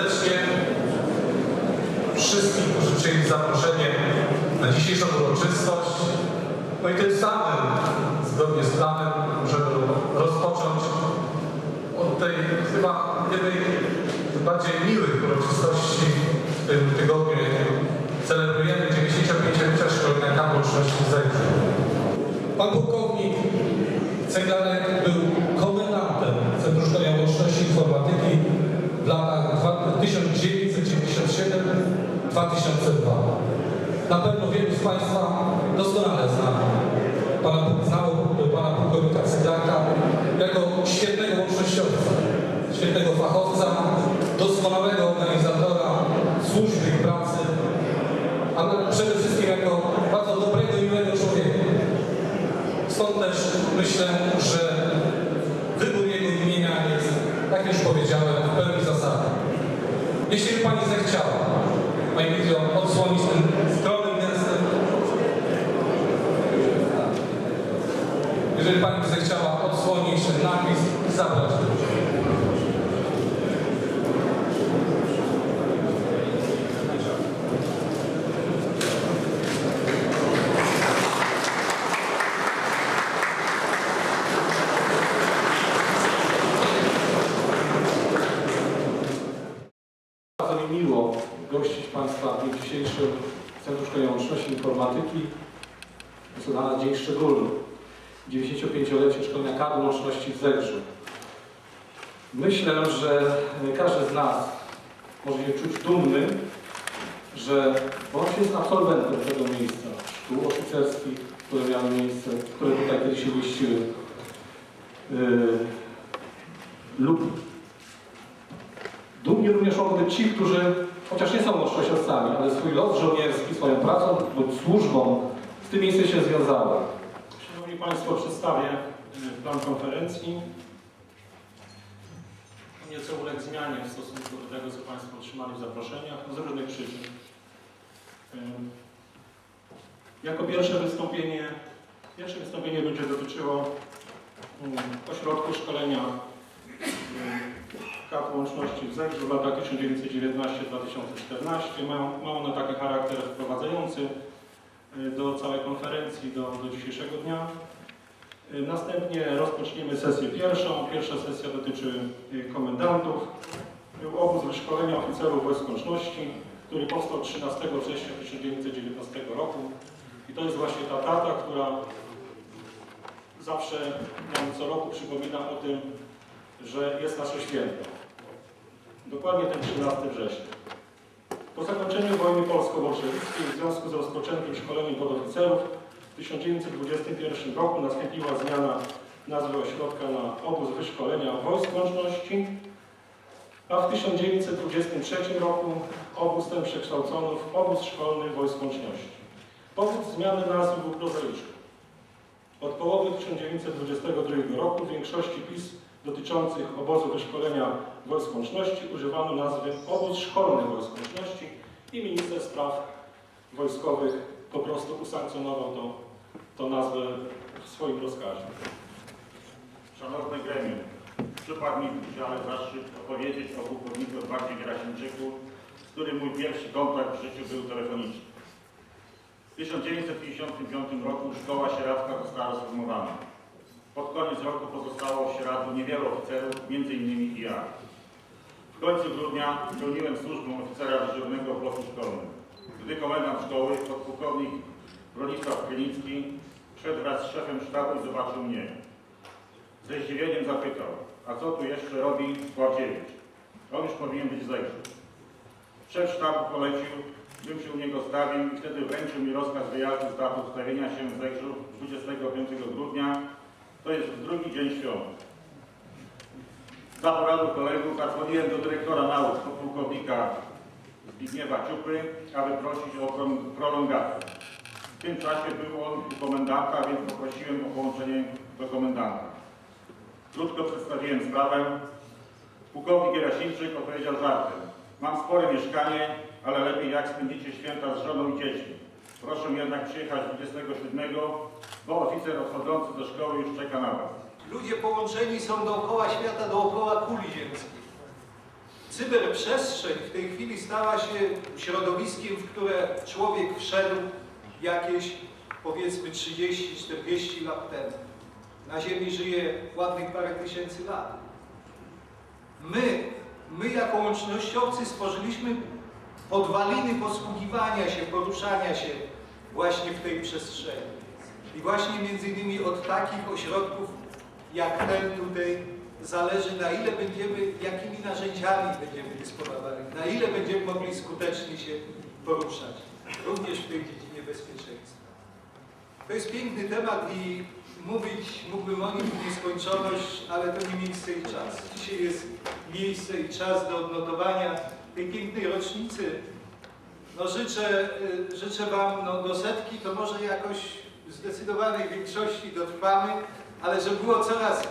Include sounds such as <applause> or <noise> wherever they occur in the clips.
serdecznie wszystkich, którzy przyjęli zaproszenie na dzisiejszą uroczystość. No i tym samym, zgodnie z planem, możemy rozpocząć od tej chyba jednej z bardziej miłych uroczystości w tym tygodniu, celebrujemy 95-lecia szkolenia w Zajrzu. Pan pułkownik Ceglanek był komendantem Centrum Szkolenia Łączności Informatyki w latach 1997-2002. Na pewno wielu z Państwa doskonale zna pana, znało pana pułkownika Ceglanka jako świetnego łącznościowca, świetnego fachowca, doskonałego organizatora służby i pracy, ale przede wszystkim jako bardzo dobrego i miłego człowieka. Stąd też myślę, że wybór jego imienia jest, jak już powiedziałem, w pełni zasadny. Jeśli by Pani zechciała, Pani video odsłonić ten skromnym gestem. Jeżeli Pani by zechciała odsłonić ten napis zabrać. Bardzo mi miło gościć Państwa w dniu dzisiejszym w Centrum Szkolenia Łączności Informatyki. Jest to dla nas dzień szczególny. 95-lecie szkolenia kadr łączności w Zegrzu. Myślę, że każdy z nas może się czuć dumny, że właśnie jest absolwentem tego miejsca, szkół oficerskich, które miały miejsce, które tutaj kiedyś się mieściły. Yy, lub Dumni również mogą być ci, którzy chociaż nie są łącznościowcami, ale swój los żołnierski, swoją pracą bądź służbą z tym miejscem się związały. Szanowni Państwo, przedstawię y, plan konferencji. Nieco uległ zmianie w stosunku do tego, co Państwo otrzymali w zaproszeniach, z różnych przyczyn. Jako pierwsze wystąpienie, pierwsze wystąpienie będzie dotyczyło y, ośrodku szkolenia łączności w Zegrzu w latach 1919-2014. Ma, ma ono taki charakter wprowadzający y, do całej konferencji, do, do dzisiejszego dnia. Y, Następnie rozpoczniemy sesję pierwszą. Pierwsza sesja dotyczy y, komendantów. Był obóz wyszkolenia oficerów wojsk łączności, który powstał 13 września 1919 roku. I to jest właśnie ta data, która zawsze nam co roku przypomina o tym, że jest nasze święto. Dokładnie ten 13 września. Po zakończeniu wojny polsko-bolszewickiej w związku z rozpoczętym szkoleniem podoficerów w 1921 roku nastąpiła zmiana nazwy ośrodka na obóz wyszkolenia wojsk łączności, a w 1923 roku obóz ten przekształcono w obóz szkolny wojsk łączności. Powód zmiany nazwy był prozaiczny. Od połowy 1922 roku w większości pism dotyczących obozu wyszkolenia wojsk łączności używano nazwy obóz szkolny wojsk łączności i minister spraw wojskowych po prostu usankcjonował tą, tą nazwę w swoim rozkazie. Szanowne gremium, przypadł mi w udziale zaszczyt opowiedzieć o pułkowniku Edwardzie Gerasimczyku, z którym mój pierwszy kontakt w życiu był telefoniczny. W 1955 roku szkoła sieradzka została sformowana. Pod koniec roku pozostało w Sieradzu niewielu oficerów, m.in. i ja. W końcu grudnia pełniłem służbę oficera dyżurnego w bloku szkolnym. Gdy komendant szkoły, podpułkownik Bronisław Krynicki, wszedł wraz z szefem sztabu i zobaczył mnie. Ze zdziwieniem zapytał, a co tu jeszcze robi Płaciewicz? On już powinien być Zegrzu. Szef sztabu polecił, bym się u niego stawił i wtedy wręczył mi rozkaz wyjazdu z datą stawienia się w Zegrzu 25 grudnia, to jest drugi dzień świąt. Za poradą kolegów zadzwoniłem do dyrektora nauk, podpułkownika Zbigniewa Ciupy, aby prosić o prolongatę. W tym czasie był on u komendanta, więc poprosiłem o połączenie do komendanta. Krótko przedstawiłem sprawę. Pułkownik Gerasimczyk odpowiedział żartem. Mam spore mieszkanie, ale lepiej jak spędzicie święta z żoną i dziećmi. Proszę jednak przyjechać 27, bo oficer odchodzący do szkoły już czeka na Was. Ludzie połączeni są dookoła świata, dookoła kuli ziemskiej. cyberprzestrzeń w tej chwili stała się środowiskiem, w które człowiek wszedł jakieś powiedzmy 30-40 lat temu. Na Ziemi żyje ładnych parę tysięcy lat. My, my jako łącznościowcy stworzyliśmy podwaliny posługiwania się, poruszania się właśnie w tej przestrzeni. I właśnie między innymi od takich ośrodków jak ten tutaj zależy na ile będziemy, jakimi narzędziami będziemy dysponowali, na ile będziemy mogli skutecznie się poruszać, również w tej dziedzinie bezpieczeństwa. To jest piękny temat i mówić mógłbym o nim w nieskończoność, ale to nie miejsce i czas. Dzisiaj jest miejsce i czas do odnotowania tej pięknej rocznicy. No życzę, y, życzę Wam no, do setki, to może jakoś w zdecydowanej większości dotrwamy, ale żeby było coraz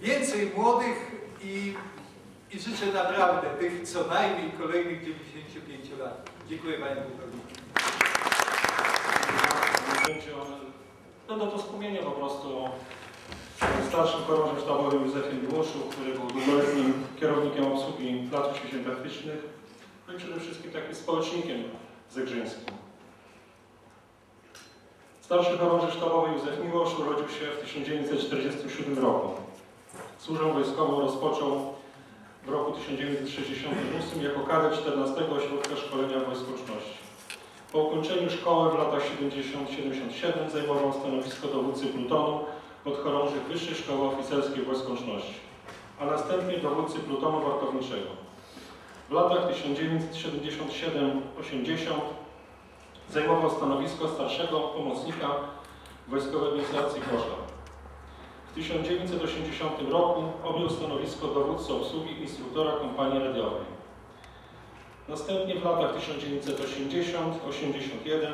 więcej młodych i, i życzę naprawdę tych co najmniej kolejnych 95 lat. Dziękuję Panie Pułkowniku. No do to wspomnienia po prostu starszym chorążym sztabowym Józefie Miłoszu, który był długoletnim kierownikiem obsługi lat ćwiczeń no i przede wszystkim takim społecznikiem zegrzyńskim. Starszy chorąży sztabowy Józef Miłosz urodził się w 1947 roku. Służbę wojskową rozpoczął w roku 1968 jako kadet 14 Ośrodka Szkolenia Wojskoczności. Po ukończeniu szkoły w latach 70-77 zajmował stanowisko dowódcy plutonu podchorążych Wyższej Szkoły Oficerskiej Wojsk Łączności, a następnie dowódcy plutonu wartowniczego. W latach 1977-80 zajmował stanowisko starszego pomocnika Wojskowej Administracji Koszar. W 1980 roku objął stanowisko dowódcy obsługi instruktora kompanii radiowej. Następnie w latach 1980-81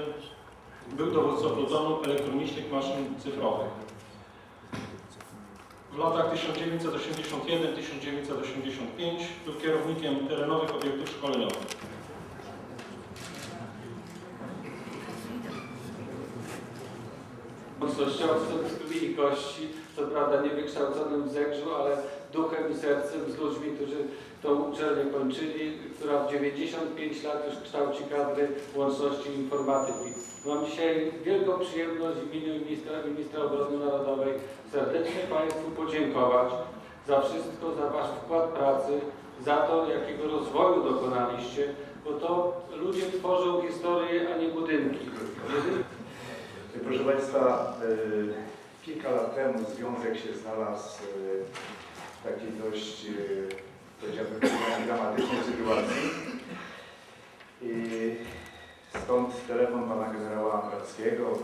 był dowódcą plutonu elektronicznych maszyn cyfrowych. W latach 1981-1985 był kierownikiem terenowych obiektów szkoleniowych. Łącznościowcem z krwi i kości, co prawda niewykształconym w zegrzu, ale duchem i sercem z ludźmi, którzy tą uczelnię kończyli, która w 95 lat już kształci kadry łączności informatyki. Mam dzisiaj wielką przyjemność w imieniu ministra, ministra obrony narodowej serdecznie Państwu podziękować za wszystko, za Wasz wkład pracy, za to, jakiego rozwoju dokonaliście, bo to ludzie tworzą historię, a nie budynki. Jeżeli Proszę Państwa, e, kilka lat temu związek się znalazł e, w takiej dość, e, powiedziałbym, <coughs> dramatycznej sytuacji. I stąd telefon pana generała Ambrackiego,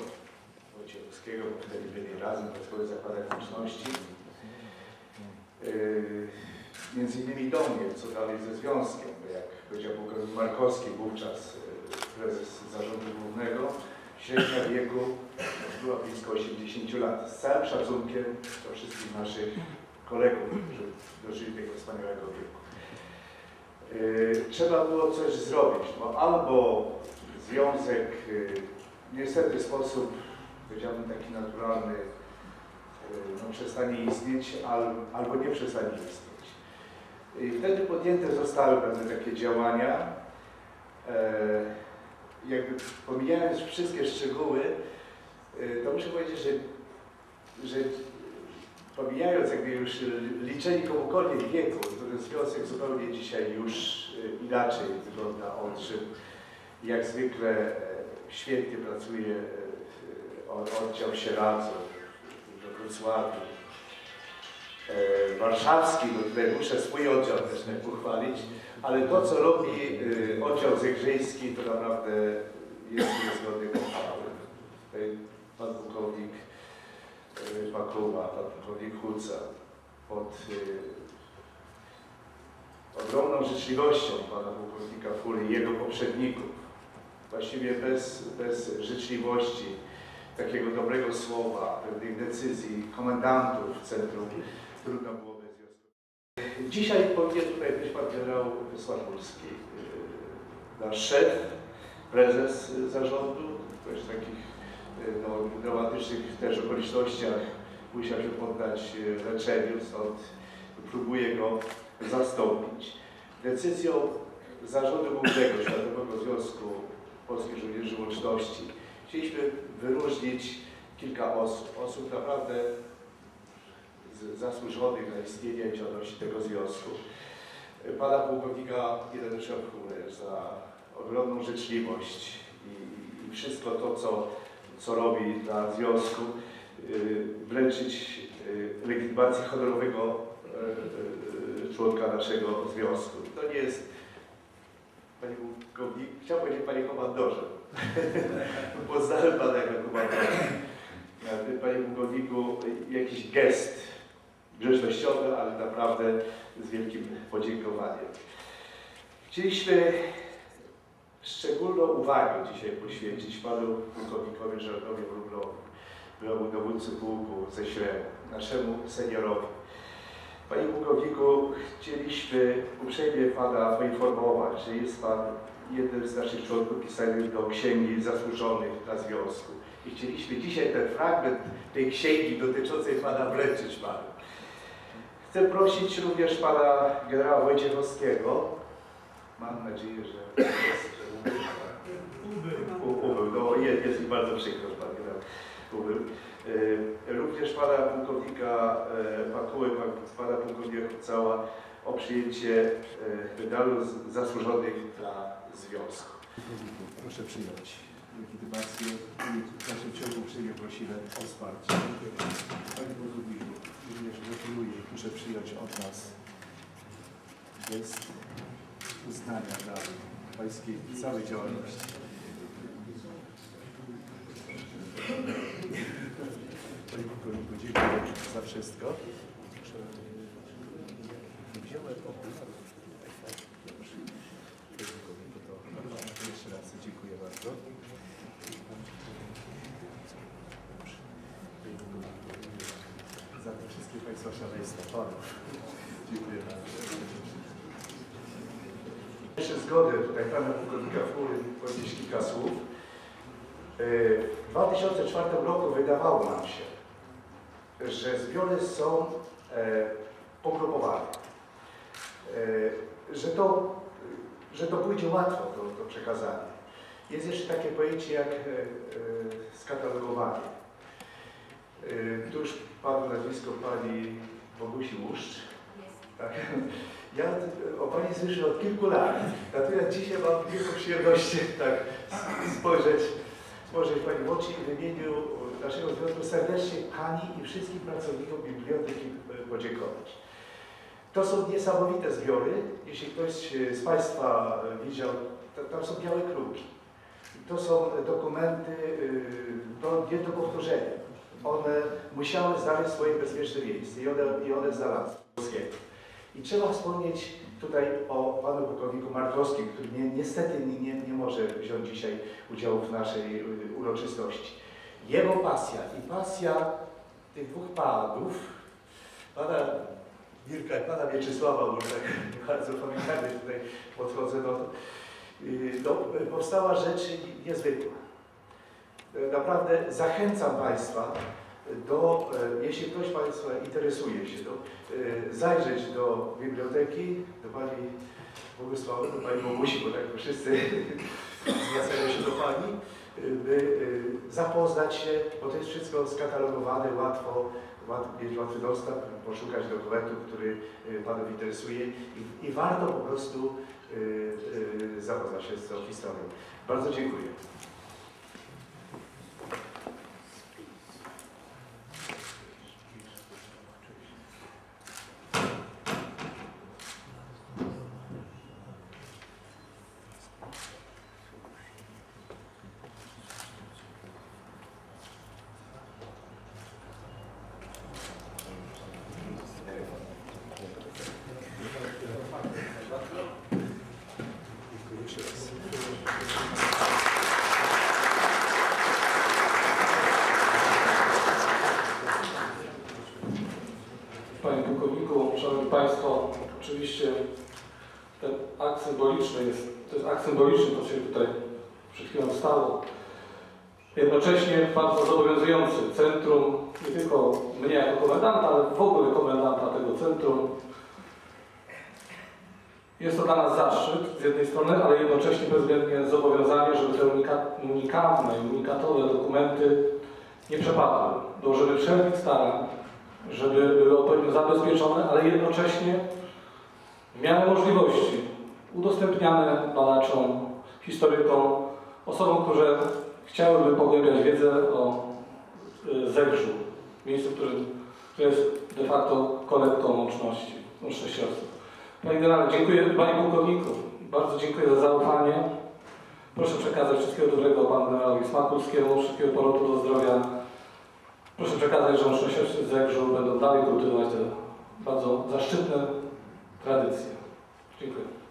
Wojciechowskiego, bo wtedy byli razem w swoich zakładach łączności. Między innymi do mnie, co dalej ze związkiem, jak powiedział Markowski, wówczas prezes zarządu głównego, średnia wieku była blisko 80 lat. Z całym szacunkiem do wszystkich naszych kolegów, którzy dożyli tego wspaniałego wieku. Yy, Trzeba było coś zrobić, bo albo związek yy, niestety w sposób, powiedziałbym taki naturalny, yy, no, przestanie istnieć, al, albo nie przestanie istnieć. I wtedy podjęte zostały pewne takie działania, jakby pomijając wszystkie szczegóły, y, to muszę powiedzieć, że, że pomijając jakby już liczenie komukolwiek wieku, to ten związek zupełnie dzisiaj już y, inaczej wygląda. On żył jak zwykle e, świetnie pracuje e, oddział Sieradzu we Wrocławiu. E, Warszawski, bo tutaj muszę swój oddział też tak pochwalić, ale to, co robi y, oddział zegrzyński, to naprawdę jest niezgodny. Tutaj pan pułkownik y, Pakuła, pan pułkownik Huca pod ogromną życzliwością pana pułkownika Fury i jego poprzedników, właściwie bez, bez życzliwości, takiego dobrego słowa, pewnych decyzji komendantów centrum, trudno było bez związku. Dzisiaj powinien tutaj być pan generał Wysław Górski, yy, nasz szef, prezes zarządu, w takich yy, no, dramatycznych też okolicznościach musiał się poddać yy, leczeniu, stąd próbuje go zastąpić. Decyzją Zarządu Głównego Światowego Związku Polskich Żołnierzy Łączności chcieliśmy wyróżnić kilka osób, osób naprawdę zasłużonych na istnienie i działalności tego związku. Pana pułkownika Ireneusza Chmurę za ogromną życzliwość i, i wszystko to, co, co robi dla związku, y, wręczyć y, legitymację honorowego y, y, członka naszego związku. To nie jest, panie pułkownik, chciałbym powiedzieć panie komandorze, <laughs> poznałem pana jako komandora. Panie pułkowniku, jakiś gest grzecznościowy, ale naprawdę z wielkim podziękowaniem. Chcieliśmy szczególną uwagę dzisiaj poświęcić panu pułkownikowi Żarnowi Wróblowi, byłemu dowódcy pułku ze Śremu, naszemu seniorowi. Panie pułkowniku, chcieliśmy uprzejmie pana poinformować, że jest pan jednym z naszych członków pisanych do Księgi Zasłużonych dla Związku. I chcieliśmy dzisiaj ten fragment tej księgi dotyczącej pana wręczyć panu. Chcę prosić również pana generała Wojciechowskiego. Mam nadzieję, że jest, ubył. Ubył, no jest, jest mi bardzo przykro, że pan generał ubył. Y, Również pana pułkownika Pakuły, pan- pana pułkownika Cała o przyjęcie y, medalu zasłużonych dla związku. Proszę przyjąć legitymację i w dalszym ciągu uprzejmie prosimy o wsparcie. Panie Burmistrzu, gratuluję przyjąć od nas gest uznania dla Pańskiej całej działalności. Panie Burmistrzu, dziękuję za wszystko. Wziąłem okularów. To jeszcze raz dziękuję bardzo. Za te wszystkie Państwa szaleństwa panów. Dziękuję bardzo. Jeszcze zgodę tutaj pana pułkownika Fury powiedzieć kilka słów. Y, W 2004 roku wydawało nam się, że zbiory są e, pogrupowane. E, Że to, że to pójdzie łatwo do, do przekazania. Jest jeszcze takie pojęcie jak e, e, skatalogowanie. E, Tu już padło nazwisko pani Bogusi Łuszcz. Tak. Ja o Pani słyszę od kilku lat, natomiast dzisiaj mam wielką przyjemność tak spojrzeć, spojrzeć Pani w oczy i w imieniu naszego związku serdecznie Pani i wszystkim pracownikom biblioteki e, podziękować. To są niesamowite zbiory. Jeśli ktoś e, z Państwa e, widział, to, tam są białe kruki. To są dokumenty e, do, nie do powtórzenia. One musiały znaleźć swoje bezpieczne miejsce i one, i one znalazły. I trzeba wspomnieć tutaj o panu pułkowniku Markowskim, który nie, niestety nie, nie, może wziąć dzisiaj udziału w naszej y, uroczystości. Jego pasja i pasja tych dwóch panów, pana Mirka i pana Mieczysława, bo tak <laughs> bardzo pamiętamy tutaj podchodzę do y, no, powstała rzecz niezwykła. Naprawdę zachęcam Państwa do, e, jeśli ktoś Państwa interesuje się, to e, zajrzeć do biblioteki, do Pani Bogusławy, do Pani Bogusi, bo tak wszyscy <laughs> zwracają się do Pani, e, by zapoznać się, bo to jest wszystko skatalogowane, łatwo, łat, mieć łatwy dostęp, poszukać dokumentu, który Panów interesuje i, i warto po prostu zapoznać się z tą historią. Bardzo. Dziękuję jeszcze raz. Panie Pułkowniku, Szanowni Państwo, oczywiście ten akt symboliczny jest, to jest akt symboliczny, to się tutaj przed chwilą stało. Jednocześnie bardzo zobowiązujący centrum, nie tylko mnie jako komendanta, ale w ogóle komendanta tego centrum. Jest to dla nas zaszczyt z jednej strony, ale jednocześnie bezwzględnie zobowiązanie, żeby te unika- unikatne i unikatowe dokumenty nie przepadły. Dążymy wszelkich starań, żeby były odpowiednio zabezpieczone, ale jednocześnie w miarę możliwości udostępniane badaczom, historykom, osobom, które chciałyby pogłębiać wiedzę o y, Zegrzu, miejscu, które, które jest de facto kolebką łączności, łącznościowców. Panie generale, dziękuję, panie pułkowniku, bardzo dziękuję za zaufanie. Proszę przekazać wszystkiego dobrego panu generalowi Smakulskiemu, wszystkiego powrotu do zdrowia. Proszę przekazać, że łącznościowcy Zegrzu będą dalej kultywować te bardzo zaszczytne tradycje. Dziękuję.